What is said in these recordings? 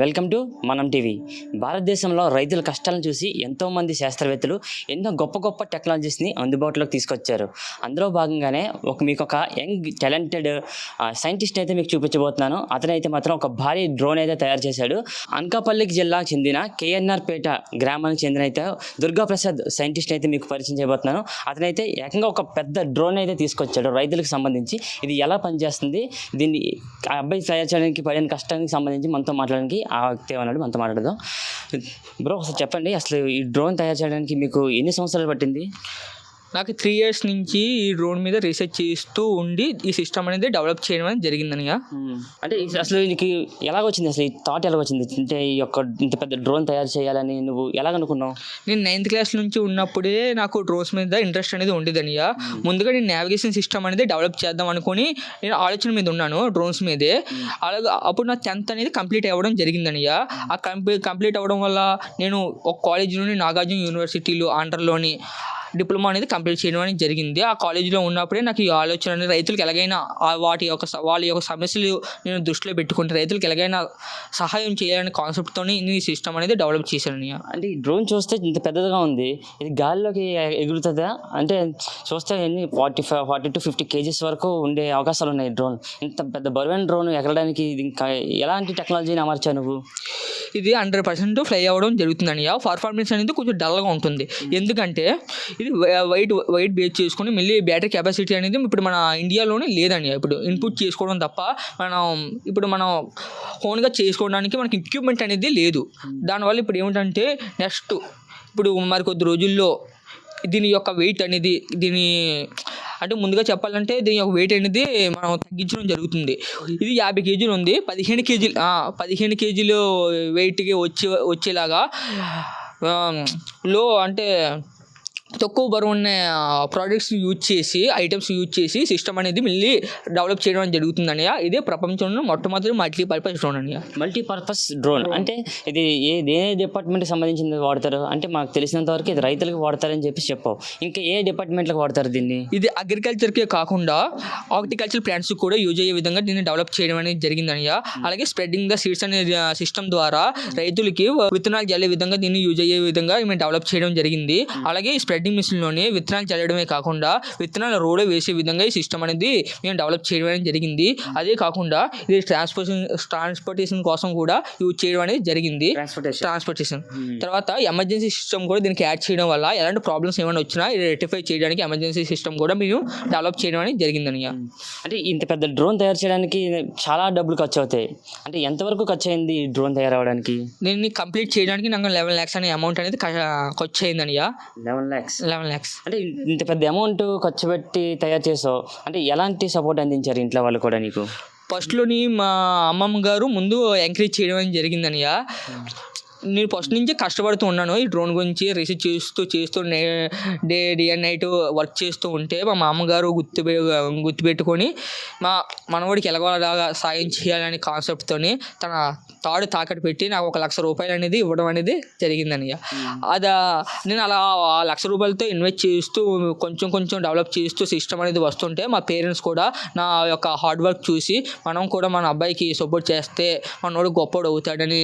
Welcome to Manam TV. భారతదేశంలో రైతుల కష్టాలను చూసి ఎంతోమంది శాస్త్రవేత్తలు ఎన్నో గొప్ప గొప్ప టెక్నాలజీస్ని అందుబాటులోకి తీసుకొచ్చారు. అందులో భాగంగానే ఒక మీకు ఒక యంగ్ టాలెంటెడ్ సైంటిస్ట్ అయితే మీకు చూపించబోతున్నాను. అతనైతే మాత్రం ఒక భారీ డ్రోన్ అయితే తయారు చేశాడు. అనకాపల్లికి జిల్లాకు చెందిన కేఎన్ఆర్ పేట గ్రామానికి చెందిన అయితే దుర్గాప్రసాద్ సైంటిస్ట్ అయితే మీకు పరిచయం చేయబోతున్నాను. అతనైతే ఏకంగా ఒక పెద్ద డ్రోన్ అయితే తీసుకొచ్చాడు రైతులకు సంబంధించి. ఇది ఎలా పనిచేస్తుంది? దీన్ని అబ్బాయి తయారు చేయడానికి పడిన కష్టానికి సంబంధించి మనతో మాట్లాడడానికి ఆ వ్యక్తి ఉన్నాడు మనతో మాట్లాడదాం. బ్రో ఒకసారి చెప్పండి. అసలు ఈ డ్రోన్ తయారు చేయడానికి మీకు ఎన్ని సంవత్సరాలు పట్టింది? నాకు త్రీ ఇయర్స్ నుంచి ఈ డ్రోన్ మీద రీసెర్చ్ చేస్తూ ఉండి ఈ సిస్టమ్ అనేది డెవలప్ చేయడం అనేది జరిగిందనిగా. అంటే అసలు నీకు ఎలాగ వచ్చింది అసలు ఈ థాట్ ఎలాగ వచ్చింది అంటే ఈ యొక్క ఇంత పెద్ద డ్రోన్ తయారు చేయాలని నువ్వు ఎలాగ అనుకున్నావు? నేను నైన్త్ క్లాస్ నుంచి ఉన్నప్పుడే నాకు డ్రోన్స్ మీద ఇంట్రెస్ట్ అనేది ఉండేదనిగా. ముందుగా నేను నావిగేషన్ సిస్టమ్ అనేది డెవలప్ చేద్దాం అనుకొని నేను ఆలోచన మీద ఉన్నాను డ్రోన్స్ మీదే. అలాగే అప్పుడు నా టెన్త్ అనేది కంప్లీట్ అవ్వడం జరిగిందనిగా. ఆ కంప్లీ కంప్లీట్ అవ్వడం వల్ల నేను ఒక కాలేజీలోని నాగార్జున యూనివర్సిటీలో ఆంధ్రలోని డిప్లొమా అనేది కంప్లీట్ చేయడం అనేది జరిగింది. ఆ కాలేజీలో ఉన్నప్పుడే నాకు ఈ ఆలోచన అనేది రైతులకు ఎలాగైనా ఆ వాటి యొక్క వాళ్ళ యొక్క సమస్యలు నేను దృష్టిలో పెట్టుకుంటే రైతులకు ఎలాగైనా సహాయం చేయాలనే కాన్సెప్ట్తో ఈ సిస్టమ్ అనేది డెవలప్ చేశాను. అంటే ఈ డ్రోన్ చూస్తే ఇంత పెద్దదిగా ఉంది. ఇది గాలిలోకి ఎగురుతుందా? అంటే చూస్తే ఎన్ని forty five forty two fifty kgs వరకు ఉండే అవకాశాలు ఉన్నాయి డ్రోన్. ఇంత పెద్ద బరువైన డ్రోన్ ఎగరడానికి ఇది ఇంకా ఎలాంటి టెక్నాలజీని అమర్చావు నువ్వు? ఇది హండ్రెడ్ పర్సెంట్ ఫ్లై అవ్వడం జరుగుతుందని పర్ఫార్మెన్స్ అనేది కొంచెం డల్గా ఉంటుంది. ఎందుకంటే ఇది వైట్ వైట్ బేస్ చేసుకొని మళ్ళీ బ్యాటరీ కెపాసిటీ అనేది ఇప్పుడు మన ఇండియాలోనే లేదండి. ఇప్పుడు ఇన్పుట్ చేసుకోవడం తప్ప మనం ఇప్పుడు మనం ఓన్గా చేసుకోవడానికి మనకి ఎక్విప్మెంట్ అనేది లేదు. దానివల్ల ఇప్పుడు ఏమిటంటే నెక్స్ట్ ఇప్పుడు మరి కొద్ది రోజుల్లో దీని యొక్క వెయిట్ అనేది దీని అంటే ముందుగా చెప్పాలంటే దీని యొక్క వెయిట్ అనేది మనం తగ్గించడం జరుగుతుంది. ఇది యాభై కేజీలు ఉంది. పదిహేను కేజీలు పదిహేను కేజీలు వెయిట్కి వచ్చే వచ్చేలాగా లో అంటే తక్కువ బరువు ఉన్న ప్రోడక్ట్స్ యూజ్ చేసి ఐటమ్స్ యూజ్ చేసి సిస్టమ్ అనేది మళ్ళీ డెవలప్ చేయడం అనేది జరుగుతుందని ఇదే ప్రపంచంలో మొట్టమొదటి మల్టీ పర్పస్ డ్రోన్ అని మల్టీపర్పస్ డ్రోన్ అంటే ఇది ఏ ఏ డిపార్ట్మెంట్కి సంబంధించింది వాడతారు? అంటే మాకు తెలిసినంత వరకు ఇది రైతులకు వాడతారని చెప్పి చెప్పావు. ఇంకా ఏ డిపార్ట్మెంట్లకు వాడతారు దీన్ని? ఇది అగ్రికల్చర్కే కాకుండా హార్టికల్చర్ ప్లాంట్స్ కూడా యూజ్ అయ్యే విధంగా దీన్ని డెవలప్ చేయడం అనేది జరిగిందని అలాగే స్ప్రెడ్డింగ్ ద సీడ్స్ అనే సిస్టమ్ ద్వారా రైతులకి విత్తనాలు చల్లే విధంగా దీన్ని యూజ్ అయ్యే విధంగా మేము డెవలప్ చేయడం జరిగింది. అలాగే ఈ స్ప్రెడ్డింగ్ మిషన్లోనే విత్తనాలు చల్లడమే కాకుండా విత్తనాలు రోడ్ వేసే విధంగా ఈ సిస్టమ్ అనేది మేము డెవలప్ చేయడం అనేది జరిగింది. అదే కాకుండా ఇది ట్రాన్స్పోర్టేషన్ ట్రాన్స్పోర్టేషన్ కోసం కూడా యూజ్ చేయడం అనేది జరిగింది. ట్రాన్స్పోర్టేషన్ ట్రాన్స్పోర్టేషన్ తర్వాత ఎమర్జెన్సీ సిస్టమ్ కూడా దీనికి యాడ్ చేయడం వల్ల ఎలాంటి ప్రాబ్లమ్స్ ఏమైనా వచ్చినా ఇది రెక్టిఫై చేయడానికి ఎమర్జెన్సీ సిస్టమ్ కూడా మేము డెవలప్ చేయడం అనేది జరిగిందని అంటే ఇంత పెద్ద డ్రోన్ తయారు చేయడానికి చాలా డబ్బులు ఖర్చు అవుతాయి. అంటే ఎంతవరకు ఖర్చు అయింది ఈ డ్రోన్ తయారవడానికి దీన్ని కంప్లీట్ చేయడానికి నాకు లెవెన్ ల్యాక్స్ అనే అమౌంట్ అనేది ఖర్చు అయిందని లెవెన్ ల్యాక్స్ లెవెన్ ల్యాక్స్ అంటే ఇంత పెద్ద అమౌంట్ ఖర్చు పెట్టి తయారు చేసావు. అంటే ఎలాంటి సపోర్ట్ అందించారు ఇంట్లో వాళ్ళు కూడా నీకు? ఫస్ట్లోని మా అమ్మమ్మ గారు ముందు ఎంకరేజ్ చేయడం జరిగిందనియ. నేను ఫస్ట్ నుంచి కష్టపడుతూ ఉన్నాను. ఈ డ్రోన్ గురించి రీసెర్చ్ చేస్తూ చేస్తూ నే- day day and night work చేస్తూ ఉంటే మా మామగారు గుర్తు గుర్తుపెట్టుకొని మా మనవాడికి ఎలాగోలాగా సాయం చేయాలనే కాన్సెప్ట్తోని తన తాడు తాకట్టు పెట్టి నాకు ఒక లక్ష రూపాయలు అనేది ఇవ్వడం అనేది జరిగిందనియ అది నేను అలా ఆ లక్ష రూపాయలతో ఇన్వెస్ట్ చేస్తూ కొంచెం కొంచెం డెవలప్ చేస్తూ సిస్టమ్ అనేది వస్తుంటే మా పేరెంట్స్ కూడా నా యొక్క హార్డ్ వర్క్ చూసి మనం కూడా మన అబ్బాయికి సపోర్ట్ చేస్తే మనోడు గొప్పోడు అవుతాడని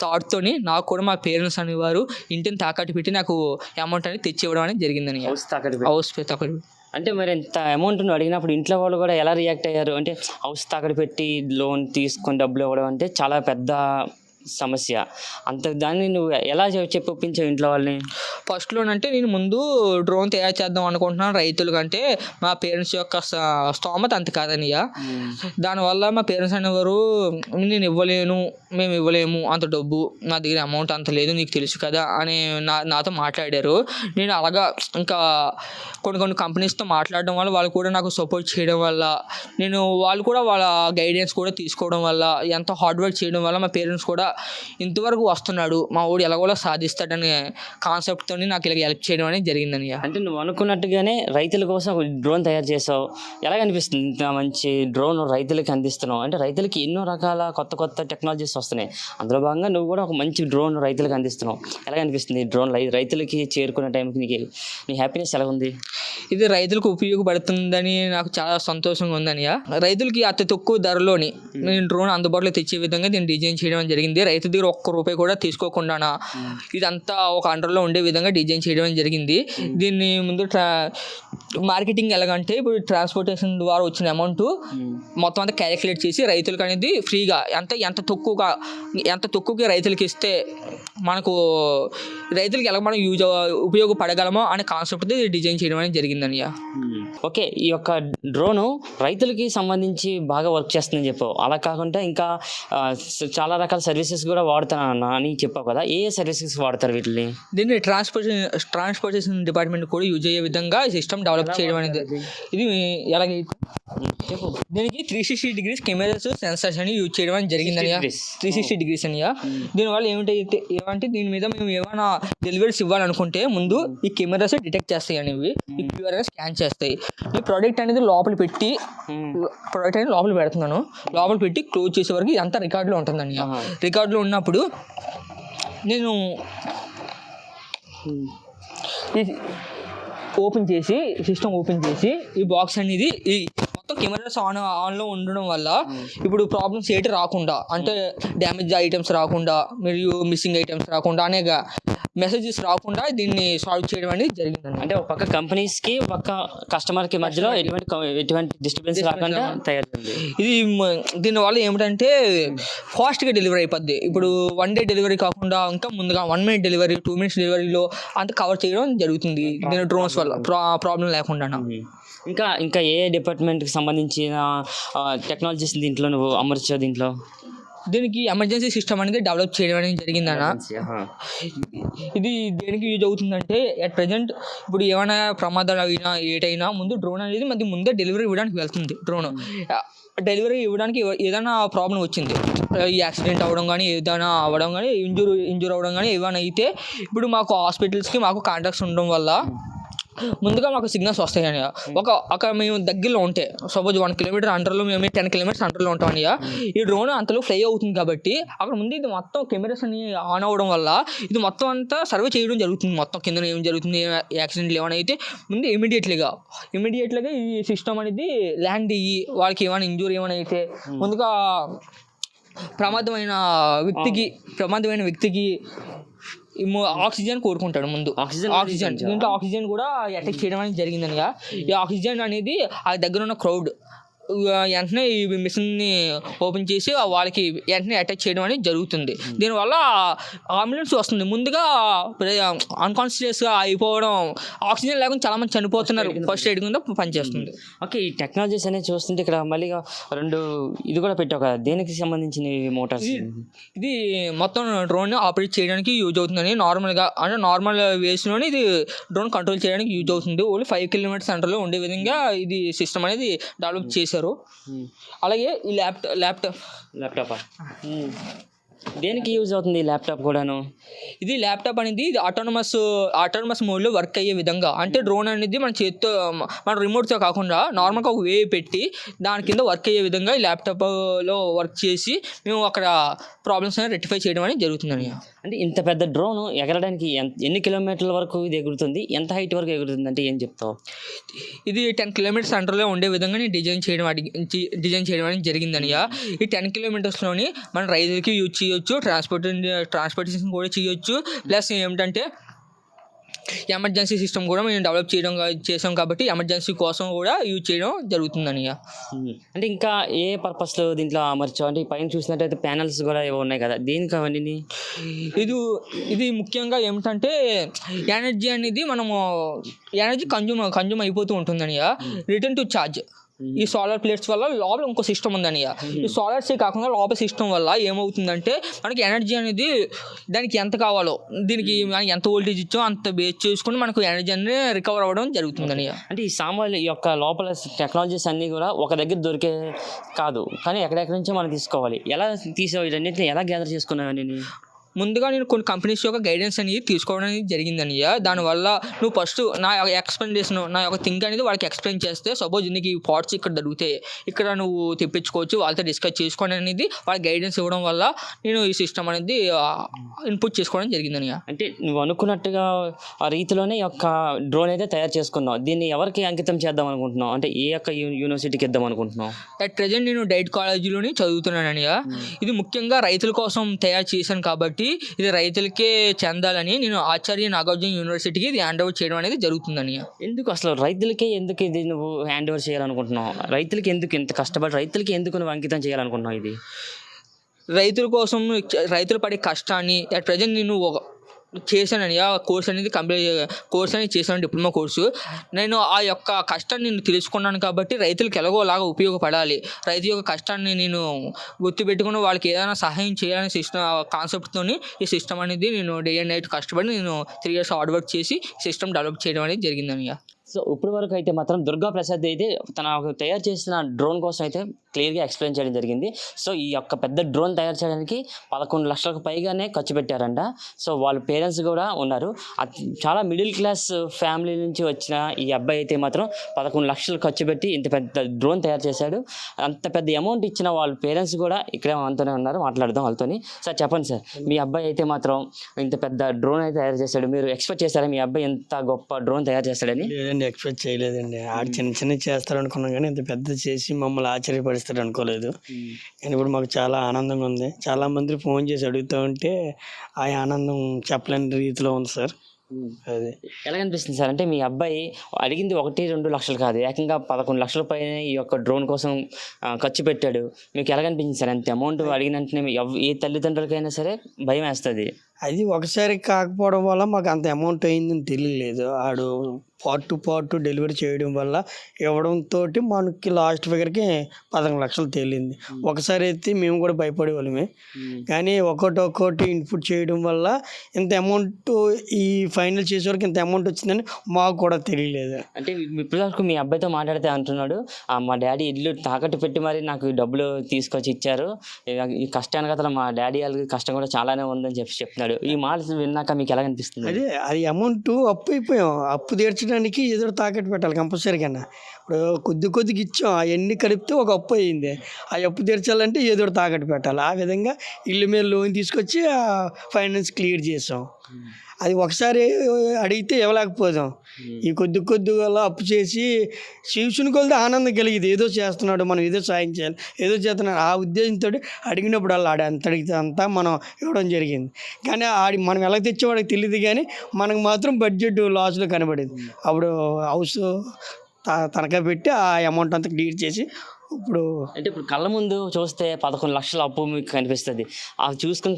థాట్తోని నాకు కూడా మా పేరెంట్స్ అనేవారు ఇంటిని తాకట్టు పెట్టి నాకు అమౌంట్ అనేది తెచ్చి ఇవ్వడం అనేది జరిగిందని హౌస్ తాకట్టు హౌస్ తాకట్టు అంటే మరి ఇంత అమౌంట్ అడిగినప్పుడు ఇంట్లో వాళ్ళు కూడా ఎలా రియాక్ట్ అయ్యారు? అంటే హౌస్ తాకడ పెట్టి లోన్ తీసుకొని డబ్బులు ఇవ్వడం అంటే చాలా పెద్ద సమస్య. అంత దాన్ని నువ్వు ఎలా చెప్పి ఒప్పించావు ఇంట్లో వాళ్ళని? ఫస్ట్లోనంటే నేను ముందు డ్రోన్ తయారు చేద్దాం అనుకుంటున్నాను రైతులు కంటే. మా పేరెంట్స్ యొక్క స్తోమత అంత కాదనియ దానివల్ల మా పేరెంట్స్ అనేవారు నేను ఇవ్వలేను మేము ఇవ్వలేము అంత డబ్బు నా దగ్గర అమౌంట్ అంత లేదు నీకు తెలుసు కదా అని నా నాతో మాట్లాడారు. నేను అలాగా ఇంకా కొన్ని కొన్ని కంపెనీస్తో మాట్లాడడం వల్ల వాళ్ళు కూడా నాకు సపోర్ట్ చేయడం వల్ల నేను వాళ్ళు కూడా వాళ్ళ గైడెన్స్ కూడా తీసుకోవడం వల్ల ఎంతో హార్డ్ వర్క్ చేయడం వల్ల మా పేరెంట్స్ కూడా ఇంతవరకు వస్తున్నాడు మా ఊడు ఎలాగోలా సాధిస్తాడనే కాన్సెప్ట్తో నాకు ఇలా హెల్ప్ చేయడం అనేది జరిగిందని అంటే నువ్వు అనుకున్నట్టుగానే రైతుల కోసం ఒక డ్రోన్ తయారు చేసావు. ఎలా అనిపిస్తుంది ఇంత మంచి డ్రోన్ రైతులకి అందిస్తున్నావు? అంటే రైతులకి ఎన్నో రకాల కొత్త కొత్త టెక్నాలజీస్ వస్తున్నాయి. అందులో భాగంగా నువ్వు కూడా ఒక మంచి డ్రోన్ రైతులకు అందిస్తున్నావు. ఎలా అనిపిస్తుంది డ్రోన్ రైతులకి చేరుకునే టైంకి నీకు నీ హ్యాపీనెస్ ఎలా ఉంది ఇది రైతులకు ఉపయోగపడుతుందని నాకు చాలా సంతోషంగా ఉందని రైతులకి అతి తక్కువ ధరలోని నేను డ్రోన్ అందుబాటులో తెచ్చే విధంగా దీన్ని డిజైన్ చేయడం జరిగింది. రైతు దగ్గర ఒక్క రూపాయి కూడా తీసుకోకుండా ఇదంతా ఒక అండర్లో ఉండే విధంగా డిజైన్ చేయడం జరిగింది. దీన్ని ముందు ట్రా మార్కెటింగ్ ఎలాగంటే ఇప్పుడు ట్రాన్స్పోర్టేషన్ ద్వారా వచ్చిన అమౌంట్ మొత్తం అంతా క్యాలిక్యులేట్ చేసి రైతులకు అనేది ఫ్రీగా ఎంత ఎంత తక్కువగా ఎంత తక్కువగా రైతులకి ఇస్తే మనకు రైతులకి ఎలా మనం యూజ్ ఉపయోగపడగలమో అనే కాన్సెప్ట్ డిజైన్ చేయడం అనేది జరిగిందని ఓకే ఈ యొక్క డ్రోను రైతులకి సంబంధించి బాగా వర్క్ చేస్తుందని చెప్పావు. అలా కాకుండా ఇంకా చాలా రకాల సర్వీసెస్ కూడా వాడుతాను అని చెప్పావు కదా. ఏ సర్వీసెస్ వాడతారు వీటిని? దీన్ని ట్రాన్స్పోర్టేషన్ ట్రాన్స్పోర్టేషన్ డిపార్ట్మెంట్ కూడా యూజ్ అయ్యే విధంగా సిస్టమ్ డెవలప్ చేయడం అనేది ఇది ఎలాగే చెప్పు దీనికి three sixty degrees cameras sensors అని యూజ్ చేయడం అని జరిగిందని. త్రీ సిక్స్టీ డిగ్రీస్ అని దీనివల్ల ఏమిటైతే ఏమంటే దీని మీద మేము ఏమైనా డెలివరీస్ ఇవ్వాలనుకుంటే ముందు ఈ కెమెరాస్ డిటెక్ట్ చేస్తాయి అనేవి ఈ క్యూఆర్ స్కాన్ చేస్తాయి. ఈ ప్రోడక్ట్ అనేది లోపల పెట్టి ప్రోడక్ట్ అనేది లోపల పెడుతున్నాను. లోపల పెట్టి క్లోజ్ చేసే వరకు ఇదంతా రికార్డులో ఉంటుందండి ఆహా. రికార్డులో ఉన్నప్పుడు నేను ఇది ఓపెన్ చేసి సిస్టమ్ ఓపెన్ చేసి ఈ బాక్స్ అనేది ఈ మొత్తం కెమెరాస్ ఆన్ ఆన్లో ఉండడం వల్ల ఇప్పుడు ప్రాబ్లమ్స్ ఏంటి రాకుండా అంటే డ్యామేజ్ ఐటమ్స్ రాకుండా మరియు మిస్సింగ్ ఐటమ్స్ రాకుండా అనేక మెసేజెస్ రాకుండా దీన్ని సాల్వ్ చేయడం అనేది జరిగిందండి అంటే ఒక పక్క కంపెనీస్కి ఒక పక్క కస్టమర్కి మధ్యలో ఎటువంటి ఎటువంటి డిస్టర్బెన్స్ రాకుండా తయారైంది ఇది మ- దీనివల్ల ఏమిటంటే ఫాస్ట్గా డెలివరీ అయిపోద్ది. ఇప్పుడు వన్ డే డెలివరీ కాకుండా ఇంకా ముందుగా one minute delivery two minutes డెలివరీలో అంత కవర్ చేయడం జరుగుతుంది. దీని డ్రోన్స్ వల్ల ప్రాబ్లం లేకుండా ఇంకా ఇంకా ఏ డిపార్ట్మెంట్కి సంబంధించిన టెక్నాలజీస్ దీంట్లో నువ్వు అమర్చావు దీంట్లో? దీనికి ఎమర్జెన్సీ సిస్టమ్ అనేది డెవలప్ చేయడం అనేది జరిగిందన్న. ఇది దేనికి యూజ్ అవుతుందంటే అట్ ప్రజెంట్ ఇప్పుడు ఏమైనా ప్రమాదాలు అయినా ఏటైనా ముందు డ్రోన్ అనేది మనకి ముందే డెలివరీ ఇవ్వడానికి వెళ్తుంది డ్రోన్ డెలివరీ ఇవ్వడానికి ఏ- ఏదైనా ప్రాబ్లం వచ్చింది. ఈ యాక్సిడెంట్ అవ్వడం కానీ ఏదైనా అవ్వడం కానీ ఇంజూర్ ఇంజూర్ అవ్వడం కానీ ఏమైనా అయితే ఇప్పుడు మాకు హాస్పిటల్స్కి మాకు కాంటాక్ట్స్ ఉండడం వల్ల ముందుగా మాకు సిగ్నల్స్ వస్తాయి అని ఒక అక్కడ మేము దగ్గరలో ఉంటే సపోజ్ వన్ కిలోమీటర్ అండర్లో మేము టెన్ కిలోమీటర్స్ అండర్లో ఉంటాం అని ఈ డ్రోన్ అంతలో ఫ్లై అవుతుంది కాబట్టి అక్కడ ముందు ఇది మొత్తం కెమెరాస్ అని ఆన్ అవ్వడం వల్ల ఇది మొత్తం అంతా సర్వే చేయడం జరుగుతుంది. మొత్తం కింద ఏం జరుగుతుంది యాక్సిడెంట్లు ఏమైనా అయితే ముందు ఇమీడియట్లీగా ఇమీడియట్లీగా ఈ సిస్టమ్ అనేది ల్యాండ్ అయ్యి వాళ్ళకి ఏమైనా ఇంజూరీ ఏమైనా అయితే ముందుగా ప్రమాదమైన వ్యక్తికి ప్రమాదమైన వ్యక్తికి ఆక్సిజన్ కోరుకుంటాడు ముందు. Oxygen oxygen. దీంట్లో ఆక్సిజన్ కూడా అటాక్ చేయడం అనేది జరిగిందనగా. ఈ ఆక్సిజన్ అనేది ఆ దగ్గర ఉన్న క్రౌడ్. వెంటనే ఈ మిషన్ని ఓపెన్ చేసి వాళ్ళకి వెంటనే అటాక్ చేయడం అనేది జరుగుతుంది. దీనివల్ల అంబులెన్స్ వస్తుంది. ముందుగా అన్కాన్షియస్గా అయిపోవడం ఆక్సిజన్ లేకుండా చాలా మంది చనిపోతున్నారు ఫస్ట్ ఎయిడ్ కింద పనిచేస్తుంది. ఓకే ఈ టెక్నాలజీస్ అనేది చూస్తుంటే ఇక్కడ మళ్ళీ రెండు ఇది కూడా పెట్టావు కదా దేనికి సంబంధించిన మోటార్స్? ఇది మొత్తం డ్రోన్ ఆపరేట్ చేయడానికి యూజ్ అవుతుందని నార్మల్గా అంటే నార్మల్ వేస్లోనే ఇది డ్రోన్ కంట్రోల్ చేయడానికి యూజ్ అవుతుంది. ఓన్లీ ఫైవ్ కిలోమీటర్స్ సెంటర్లో ఉండే విధంగా ఇది సిస్టమ్ అనేది డెవలప్ చేశారు. అలాగే ఈ ల్యాప్టాప్? ల్యాప్టాప్ ల్యాప్టాప్ దేనికి యూజ్ అవుతుంది ఈ ల్యాప్టాప్ కూడాను? ఇది ల్యాప్టాప్ అనేది ఇది ఆటోనమస్ ఆటోనమస్ మోడ్లో వర్క్ అయ్యే విధంగా. అంటే డ్రోన్ అనేది మన చేతితో మన రిమోట్తో కాకుండా నార్మల్గా ఒక వే పెట్టి దాని కింద వర్క్ అయ్యే విధంగా ఈ ల్యాప్టాప్లో వర్క్ చేసి మేము అక్కడ ప్రాబ్లమ్స్ అనేది రెక్టిఫై చేయడం అనేది జరుగుతుందని అంటే ఇంత పెద్ద డ్రోన్ ఎగరడానికి ఎంత ఎన్ని కిలోమీటర్ల వరకు ఇది ఎగురుతుంది? ఎంత హైట్ వరకు ఎగురుతుంది అంటే ఏం చెప్తావు? ఇది టెన్ కిలోమీటర్స్ అండర్లో ఉండే విధంగా నేను డిజైన్ చేయడం డిజైన్ చేయడం అనేది జరిగిందని ఈ టెన్ కిలోమీటర్స్లోని మన రైతులకి యూజ్ చేయొచ్చు ట్రాన్స్పోర్ట్ ట్రాన్స్పోర్టేషన్ కూడా చేయొచ్చు. ప్లస్ ఏమిటంటే ఎమర్జెన్సీ సిస్టమ్ కూడా మేము డెవలప్ చేయడం చేసాం కాబట్టి ఎమర్జెన్సీ కోసం కూడా యూజ్ చేయడం జరుగుతుందని ఉమ్. అంటే ఇంకా ఏ పర్పస్లో దీంట్లో అమర్చావు? అంటే పైన చూసినట్టయితే ప్యానల్స్ కూడా ఏవో ఉన్నాయి కదా దేనికి అవన్నీ ఇది ఇది ముఖ్యంగా ఏమిటంటే ఎనర్జీ అనేది మనము ఎనర్జీ కన్జ్యూమ్ కన్జ్యూమ్ అయిపోతూ ఉంటుందని రిటర్న్ టు ఛార్జ్ ఈ సోలార్ ప్లేట్స్ వల్ల లోపల ఇంకో సిస్టమ్ ఉందని ఈ సోలార్స్ కాకుండా లోపల సిస్టమ్ వల్ల ఏమవుతుందంటే మనకి ఎనర్జీ అనేది దానికి ఎంత కావాలో దీనికి మనం ఎంత వోల్టేజ్ ఇచ్చో అంత బేస్ చేసుకుని మనకు ఎనర్జీ అనేది రికవర్ అవ్వడం జరుగుతుందని అంటే ఈ సామాన్లు ఈ యొక్క లోపల టెక్నాలజీస్ అన్నీ కూడా ఒక దగ్గర దొరికే కాదు. కానీ ఎక్కడెక్కడి నుంచో మనం తీసుకోవాలి. ఎలా తీసావు? వీటన్నిటిని ఎలా గ్యాదర్ చేసుకున్నావు అన్నీ ముందుగా నేను కొన్ని కంపెనీస్ యొక్క గైడెన్స్ అనేది తీసుకోవడం అనేది జరిగిందని దానివల్ల నువ్వు ఫస్ట్ నా యొక్క ఎక్స్ప్లెనేషన్ నా యొక్క థింక్ అనేది వాళ్ళకి ఎక్స్ప్లెయిన్ చేస్తే సపోజ్ నీకు ఈ పార్ట్స్ ఇక్కడ దొరుకుతాయి ఇక్కడ నువ్వు తెప్పించుకోవచ్చు వాళ్ళతో డిస్కస్ చేసుకోవడం అనేది వాళ్ళకి గైడెన్స్ ఇవ్వడం వల్ల నేను ఈ సిస్టమ్ అనేది ఇన్పుట్ చేసుకోవడం జరిగిందని అంటే నువ్వు అనుకున్నట్టుగా ఆ రీతిలోనే యొక్క డ్రోన్ అయితే తయారు చేసుకున్నావు. దీన్ని ఎవరికి అంకితం చేద్దాం అనుకుంటున్నావు? అంటే ఏ యొక్క యూనివర్సిటీకి ఇద్దాం అనుకుంటున్నావు? అట్ ప్రజెంట్ నేను డైట్ కాలేజీలోని చదువుతున్నానని ఇది ముఖ్యంగా రైతుల కోసం తయారు చేశాను కాబట్టి ఇది రైతులకే చెందాలని నేను ఆచార్య నాగార్జున యూనివర్సిటీకి ఇది హ్యాండ్ ఓవర్ చేయడం అనేది జరుగుతుందని. ఎందుకు అసలు రైతులకే ఎందుకు ఇది నువ్వు హ్యాండ్ ఓవర్ చేయాలనుకుంటున్నావు? రైతులకి ఎందుకు ఇంత కష్టపడి రైతులకి ఎందుకు నువ్వు అంకితం చేయాలనుకుంటున్నావు ఇది? రైతుల కోసం రైతులు పడే కష్టాన్ని అట్ ప్రజెంట్ నేను ఒక చేశానని ఆ కోర్స్ అనేది కంప్లీట్ కోర్స్ అనేది చేశాను డిప్లొమా కోర్సు. నేను ఆ యొక్క కష్టాన్ని నేను తెలుసుకున్నాను కాబట్టి రైతులకు ఎలాగోలాగా ఉపయోగపడాలి. రైతు యొక్క కష్టాన్ని నేను గుర్తుపెట్టుకుని వాళ్ళకి ఏదైనా సహాయం చేయాలని సిస్టమ్ కాన్సెప్ట్తో ఈ సిస్టమ్ అనేది నేను డే అండ్ నైట్ కష్టపడి నేను త్రీ ఇయర్స్ హార్డ్ వర్క్ చేసి సిస్టమ్ డెవలప్ చేయడం అనేది జరిగిందని సో ఇప్పటి వరకు అయితే మాత్రం దుర్గా ప్రసాద్ అయితే తన తయారు చేసిన డ్రోన్ కోసం అయితే క్లియర్గా ఎక్స్ప్లెయిన్ చేయడం జరిగింది. సో ఈ యొక్క పెద్ద డ్రోన్ తయారు చేయడానికి పదకొండు లక్షలకు పైగానే ఖర్చు పెట్టారంట. సో వాళ్ళ పేరెంట్స్ కూడా ఉన్నారు. చాలా మిడిల్ క్లాస్ ఫ్యామిలీ నుంచి వచ్చిన ఈ అబ్బాయి అయితే మాత్రం పదకొండు లక్షలు ఖర్చు పెట్టి ఇంత పెద్ద డ్రోన్ తయారు చేశాడు. అంత పెద్ద అమౌంట్ ఇచ్చిన వాళ్ళ పేరెంట్స్ కూడా ఇక్కడే మనతోనే ఉన్నారు. మాట్లాడదాం వాళ్ళతోని. సార్ చెప్పండి సార్. మీ అబ్బాయి అయితే మాత్రం ఇంత పెద్ద డ్రోన్ అయితే తయారు చేశాడు. మీరు ఎక్స్పెక్ట్ చేశారా మీ అబ్బాయి ఎంత గొప్ప డ్రోన్ తయారు చేస్తాడని? లేదండి ఎక్స్పెక్ట్ చేయలేదండి. ఆడు చిన్న చిన్న చేస్తారు అనుకున్నాం కానీ ఇంత పెద్ద చేసి మమ్మల్ని ఆశ్చర్యపరుస్తాడు అనుకోలేదు. కానీ ఇప్పుడు మాకు చాలా ఆనందంగా ఉంది. చాలా మంది ఫోన్ చేసి అడుగుతూ ఉంటే ఆ ఆనందం చెప్పలేని రీతిలో ఉంది సార్. అది. ఎలా అనిపిస్తుంది సార్? అంటే మీ అబ్బాయి అడిగింది ఒకటి రెండు లక్షలు కాదు. ఏకంగా పదకొండు లక్షల పైన ఈ యొక్క డ్రోన్ కోసం ఖర్చు పెట్టాడు. మీకు ఎలా అనిపించింది సార్? అంత అమౌంట్ అడిగిన వెంటనే ఏ తల్లిదండ్రులకైనా సరే భయం వేస్తుంది. అది ఒకసారి కాకపోవడం వల్ల మాకు అంత అమౌంట్ అయిందని తెలియలేదు. ఆడు పార్ట్ టు పార్ట్ డెలివరీ చేయడం వల్ల ఇవ్వడంతో మనకి లాస్ట్ ఫిగర్కి పదకొండు లక్షలు తేలింది. ఒకసారి అయితే మేము కూడా భయపడే వాళ్ళమే కానీ ఒక్కొక్కటి ఒక్కొక్కటి ఇన్పుట్ చేయడం వల్ల ఇంత అమౌంట్ ఈ ఫైనల్ చేసే వరకు ఇంత అమౌంట్ వచ్చిందని మాకు కూడా తెలియలేదు. అంటే వరకు మీ అబ్బాయితో మాట్లాడితే అంటున్నాడు "ఆ, మా డాడీ ఇల్లు తాకట్టు పెట్టి మరి నాకు డబ్బులు తీసుకొచ్చి ఇచ్చారు. ఈ కష్టానికి అసలు మా డాడీ వాళ్ళకి కష్టం కూడా చాలానే ఉందని చెప్పి చెప్తున్నాడు. ఈ మాట విన్నాక మీకు ఎలా అనిపిస్తుంది? అదే అది అమౌంట్ అప్పు అయిపోయాం. అప్పు తీర్చడానికి ఏదో తాకట్టు పెట్టాలి కంపల్సరీగా ఇప్పుడు కొద్ది కొద్దిగా ఇచ్చాం. అవన్నీ కలిపితే ఒక అప్పు అయింది ఆ అప్పు తీర్చాలంటే ఏదో తాకట్టు పెట్టాలి. ఆ విధంగా ఇల్లు మీద లోన్ తీసుకొచ్చి ఆ ఫైనాన్స్ క్లియర్ చేసాం. అది ఒకసారి అడిగితే ఇవ్వలేకపోదాం. ఈ కొద్ది కొద్దిగా అప్పు చేసి శివుని కొలితే ఆనందం కలిగింది. ఏదో చేస్తున్నాడు మనం ఏదో సాయం చేయాలి. ఏదో చేస్తున్నాడు. ఆ ఉద్దేశంతో అడిగినప్పుడు అలా ఎంత అడిగితే అంతా మనం ఇవ్వడం జరిగింది. కానీ ఆడి మనం ఎలా తెచ్చేవాడికి తెలియదు కానీ మనకు మాత్రం బడ్జెట్ లాస్లో కనబడింది. అప్పుడు హౌస్ తనఖా పెట్టి ఆ అమౌంట్ అంతా క్లియర్ చేసి ఇప్పుడు అంటే ఇప్పుడు కళ్ళ ముందు చూస్తే పదకొండు లక్షల అప్పు మీకు కనిపిస్తుంది. ఆ చూసుకుని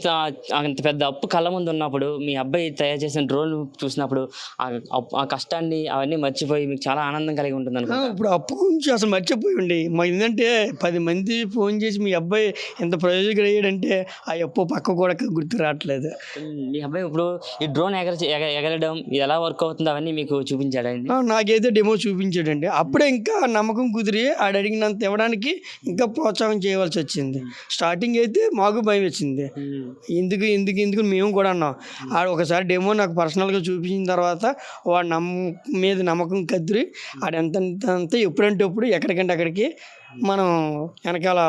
అంత పెద్ద అప్పు కళ్ళ ముందు ఉన్నప్పుడు మీ అబ్బాయి తయారు చేసిన డ్రోన్ చూసినప్పుడు ఆ కష్టాన్ని అవన్నీ మర్చిపోయి మీకు చాలా ఆనందం కలిగి ఉంటుంది ఇప్పుడు అప్పు గురించి అసలు మర్చిపోయండి మా ఏంటంటే పది మంది ఫోన్ చేసి మీ అబ్బాయి ఎంత ప్రయోజకుడు అయ్యాడంటే ఆ అప్పు పక్క కూడా గుర్తు రావట్లేదు. మీ అబ్బాయి ఇప్పుడు ఈ డ్రోన్ ఎగర ఎగ- ఎగరడం ఇది ఎలా వర్క్ అవుతుందో అవన్నీ మీకు చూపించాడండి నాకైతే డెమో చూపించాడండి. అప్పుడే ఇంకా నమ్మకం కుదిరి ఆడు అడిగినంత ఇవ్వడానికి ఇంకా ప్రోత్సాహం చేయవలసి వచ్చింది. స్టార్టింగ్ అయితే మాకు భయం వచ్చింది ఎందుకు ఎందుకు ఎందుకు మేము కూడా అన్నాం. ఆడు ఒకసారి డెమో నాకు పర్సనల్గా చూపించిన తర్వాత వాడు నమ్మ మీద నమ్మకం కదిరి ఆడు ఎంత ఎప్పుడంటే ఎప్పుడు ఎక్కడికంటే అక్కడికి మనం వెనకాల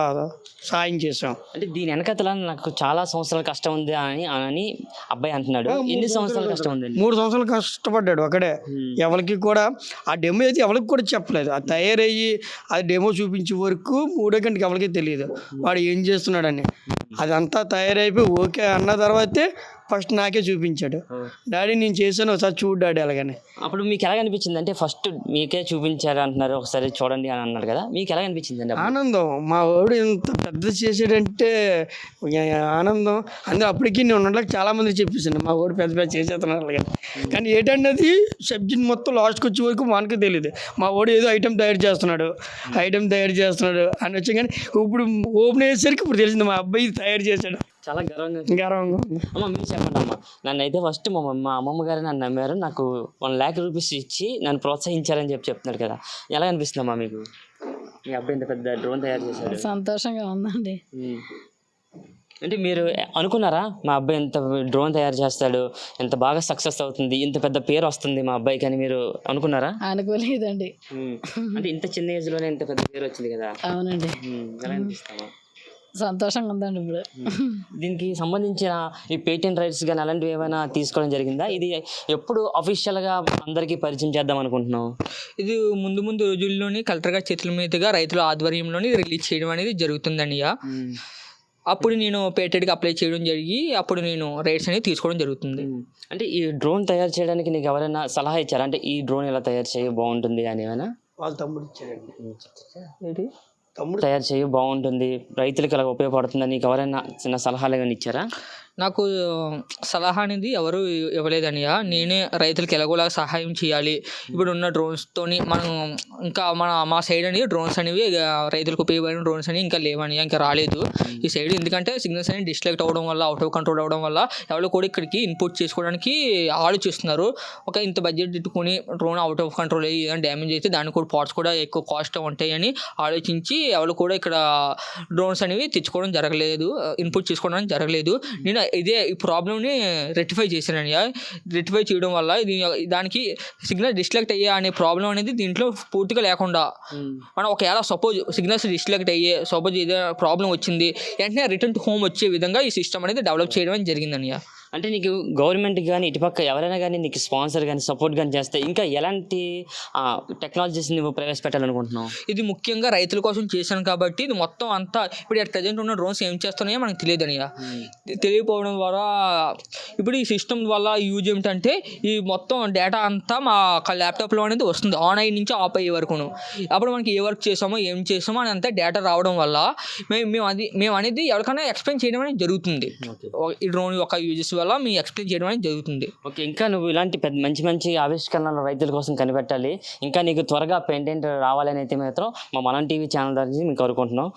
సాయం చేసాం అంటే దీని వెనకతల నాకు చాలా సంవత్సరాల కష్టం ఉంది అని అని అబ్బాయి అంటున్నాడు. ఎన్ని సంవత్సరాల కష్టం. ఉందండి? మూడు సంవత్సరాలు కష్టపడ్డాడు ఒకడే ఎవరికి కూడా ఆ డెమో అయితే ఎవరికి కూడా చెప్పలేదు. ఆ తయారయ్యి ఆ డెమో చూపించే వరకు మూడో గంటకి ఎవరికి తెలియదు. వాడు ఏం చేస్తున్నాడని. అదంతా తయారైపోయి ఓకే అన్న తర్వాతే ఫస్ట్ నాకే చూపించాడు. డాడీ నేను చేశాను ఒకసారి చూడు డాడీ అలాగని. అప్పుడు మీకు ఎలా అనిపించింది అంటే ఫస్ట్ మీకే చూపించారు అంటున్నారు ఒకసారి చూడండి అని అన్నారు కదా. మీకు ఎలా అనిపించింది అండి ఆనందం. మా వాడు ఇంత పెద్ద చేసాడంటే ఆనందం. అందులో అప్పటికి నేను ఉన్నట్లకి చాలా మంది చెప్పేసాను మా వాడు పెద్ద పెద్ద చేసేస్తున్నాడు అలాగని కానీ ఏంటంటే అది? సబ్జెక్ట్ మొత్తం లాస్ట్కి వచ్చే వరకు మనకు తెలియదు మా వాడు ఏదో ఐటెం తయారు చేస్తున్నాడు ఐటెం తయారు చేస్తున్నాడు అని వచ్చి కానీ ఇప్పుడు ఓపెన్ అయ్యేసరికి ఇప్పుడు తెలిసింది మా అబ్బాయి తయారు చేశాడు. చాలా గర్వంగా గర్వంగా అమ్మ మీరు చెప్పండి అమ్మ. నన్ను అయితే ఫస్ట్ మా మా అమ్మమ్మ గారు నన్ను నమ్మారు. నాకు వన్ ల్యాక్ రూపీస్ ఇచ్చి నన్ను ప్రోత్సహించారని చెప్పి చెప్తున్నారు కదా. ఎలా అనిపిస్తుందమ్మా మీకు? మీ అబ్బాయి ఇంత పెద్ద డ్రోన్ తయారు చేశాడు. సంతోషంగా ఉందండి. అంటే మీరు అనుకున్నారా మా అబ్బాయి ఎంత డ్రోన్ తయారు చేస్తాడు ఎంత బాగా సక్సెస్ అవుతుంది ఇంత పెద్ద పేరు వస్తుంది మా అబ్బాయికి అని మీరు అనుకున్నారా? అనుకోలేదండి. అంటే ఇంత చిన్న ఏజ్లోనే ఇంత పెద్ద పేరు వచ్చింది కదా. అవునండి. ఎలా అనిపిస్తామా సంతోషంగా ఉందండి ఇప్పుడు. దీనికి సంబంధించిన ఈ పేటెంట్ రైట్స్ కానీ అలాంటివి ఏమైనా తీసుకోవడం జరిగిందా? ఇది ఎప్పుడు అఫీషియల్గా అందరికీ పరిచయం చేద్దాం అనుకుంటున్నాం ఇది ముందు ముందు రోజుల్లోని కలెక్టర్ గారి చేతుల మీదుగా రైతుల ఆధ్వర్యంలోని రిలీజ్ చేయడం అనేది జరుగుతుందండి ఇక. అప్పుడు నేను పేటెంట్కి అప్లై చేయడం జరిగి అప్పుడు నేను రైట్స్ అనేది తీసుకోవడం జరుగుతుంది. అంటే ఈ డ్రోన్ తయారు చేయడానికి నీకు ఎవరైనా సలహా ఇచ్చారా? అంటే ఈ డ్రోన్ ఎలా తయారు చేయ? బాగుంటుంది అని ఏమైనా? వాళ్ళ తమ్ముడు ఇచ్చాడండి. ఏంటి? తయారు చేయి బాగుంటుంది. రైతులకు అలా ఉపయోగపడుతుంది నీకు ఎవరైనా చిన్న సలహాలు ఏమైనా ఇచ్చారా? నాకు సలహా అనేది ఎవరు ఇవ్వలేదనియ నేనే రైతులకు ఎలాగోలా సహాయం చేయాలి. ఇప్పుడు ఉన్న డ్రోన్స్తోని మనం ఇంకా మన మా సైడ్ అనేది డ్రోన్స్ అనేవి రైతులకు ఉపయోగపడిన డ్రోన్స్ అని ఇంకా లేవని ఇంకా రాలేదు. ఈ సైడ్ ఎందుకంటే సిగ్నల్స్ అనేవి డిస్ట్రాక్ట్ అవ్వడం వల్ల అవుట్ ఆఫ్ కంట్రోల్ అవ్వడం వల్ల ఎవరు కూడా ఇక్కడికి ఇన్పుట్ చేసుకోవడానికి ఆలోచిస్తున్నారు ఒక ఇంత బడ్జెట్ పెట్టుకుని డ్రోన్ అవుట్ ఆఫ్ కంట్రోల్ అయ్యి ఏదైనా డ్యామేజ్ అయితే దానికి కూడా పార్ట్స్ కూడా ఎక్కువ కాస్ట్ ఉంటాయని ఆలోచించి ఎవరు కూడా ఇక్కడ డ్రోన్స్ అనేవి తెచ్చుకోవడం జరగలేదు ఇన్పుట్ చేసుకోవడం జరగలేదు. నేను ఇదే ఈ ప్రాబ్లమ్ని రెక్టిఫై చేశానని రెక్టిఫై చేయడం వల్ల ఇది దానికి సిగ్నల్ డిస్ట్రాక్ట్ అయ్యే అనే ప్రాబ్లం అనేది దీంట్లో పూర్తిగా లేకుండా మనం ఒకవేళ సపోజ్ సిగ్నల్స్ డిస్ట్రాక్ట్ అయ్యే సపోజ్ ఏదైనా ప్రాబ్లం వచ్చింది వెంటనే రిటర్న్ టు హోమ్ వచ్చే విధంగా ఈ సిస్టమ్ అనేది డెవలప్ చేయడం జరిగిందన్నయ్య అంటే నీకు గవర్నమెంట్ కానీ ఇటుపక్క ఎవరైనా కానీ నీకు స్పాన్సర్ కానీ సపోర్ట్ కానీ చేస్తే ఇంకా ఎలాంటి టెక్నాలజీస్ నువ్వు ప్రవేశపెట్టాలనుకుంటున్నావు? ఇది ముఖ్యంగా రైతుల కోసం చేశాను కాబట్టి ఇది మొత్తం అంతా ఇప్పుడు అట్ ప్రజెంట్ ఉన్న డ్రోన్స్ ఏం చేస్తున్నాయో మనకు తెలియదు అనియా. తెలియకపోవడం ద్వారా ఇప్పుడు ఈ సిస్టమ్ వల్ల యూజ్ ఏమిటంటే ఈ మొత్తం డేటా అంతా మా ల్యాప్టాప్లో అనేది వస్తుంది. ఆన్ అయ్యి నుంచి ఆఫ్ అయ్యే వరకును. అప్పుడు మనకి ఏ వర్క్ చేసామో ఏం చేసామో అని అంతా డేటా రావడం వల్ల మేము మేము అది మేము అనేది ఎవరికైనా ఎక్స్ప్లెయిన్ చేయడం అనేది జరుగుతుంది. ఈ డ్రోన్ యొక్క యూజెస్ వల్ల మీ ఎక్స్ప్లెయిన్ చేయడం అనేది జరుగుతుంది. ఓకే ఇంకా నువ్వు ఇలాంటి పెద్ద మంచి మంచి ఆవిష్కరణలు రైతుల కోసం కనిపెట్టాలి. ఇంకా నీకు త్వరగా పెండెంట్ రావాలని అయితే మాత్రం మా మనం టీవీ ఛానల్ ద్వారా మీకు కోరుకుంటున్నాం.